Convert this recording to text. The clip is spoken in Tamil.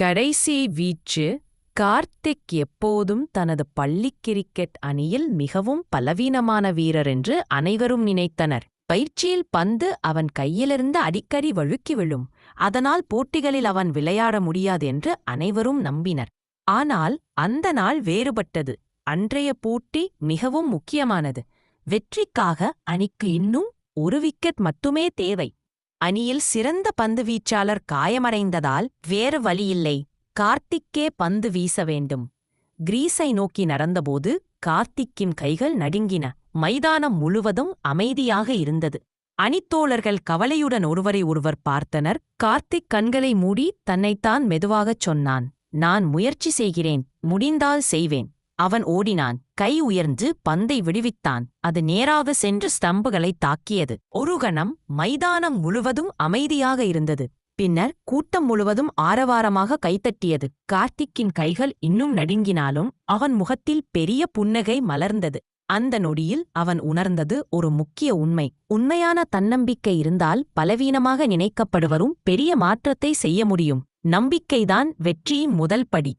கடைசி வீச்சு கார்த்திக் எப்போதும் தனது பள்ளி கிரிக்கெட் அணியில் மிகவும் பலவீனமான வீரர் என்று அனைவரும் நினைத்தனர். பயிற்சியில் பந்து அவன் கையிலிருந்து அடிக்கடி வழுக்கி விழும். அதனால் போட்டிகளில் அவன் விளையாட முடியாது என்று அனைவரும் நம்பினர். ஆனால் அந்த நாள் வேறுபட்டது. அன்றைய போட்டி மிகவும் முக்கியமானது. வெற்றிக்காக அணிக்கு இன்னும் ஒரு விக்கெட் மட்டுமே தேவை. அணியில் சிறந்த பந்து வீச்சாளர் காயமடைந்ததால் வேறு வழியில்லை. கார்த்திக்கே பந்து வீச வேண்டும். கிரீஸை நோக்கி நடந்தபோது கார்த்திக்கின் கைகள் நடுங்கின. மைதானம் முழுவதும் அமைதியாக இருந்தது. அணித்தோழர்கள் கவலையுடன் ஒருவரை ஒருவர் பார்த்தனர். கார்த்திக் கண்களை மூடி தன்னைத்தான் மெதுவாகச் சொன்னான். நான் முயற்சி செய்கிறேன். முடிந்தால் செய்வேன். அவன் ஓடினான். கை உயர்ந்து பந்தை விடுவித்தான். அது நேராக சென்று ஸ்தம்புகளை தாக்கியது. ஒரு கணம் மைதானம் முழுவதும் அமைதியாக இருந்தது. பின்னர் கூட்டம் முழுவதும் ஆரவாரமாக கைத்தட்டியது. கார்த்திக்கின் கைகள் இன்னும் நடுங்கினாலும் அவன் முகத்தில் பெரிய புன்னகை மலர்ந்தது. அந்த நொடியில் அவன் உணர்ந்தது ஒரு முக்கிய உண்மை. உண்மையான தன்னம்பிக்கை இருந்தால் பலவீனமாக நினைக்கப்படுவரும் பெரிய மாற்றத்தை செய்ய முடியும். நம்பிக்கைதான் வெற்றியின் முதல் படி.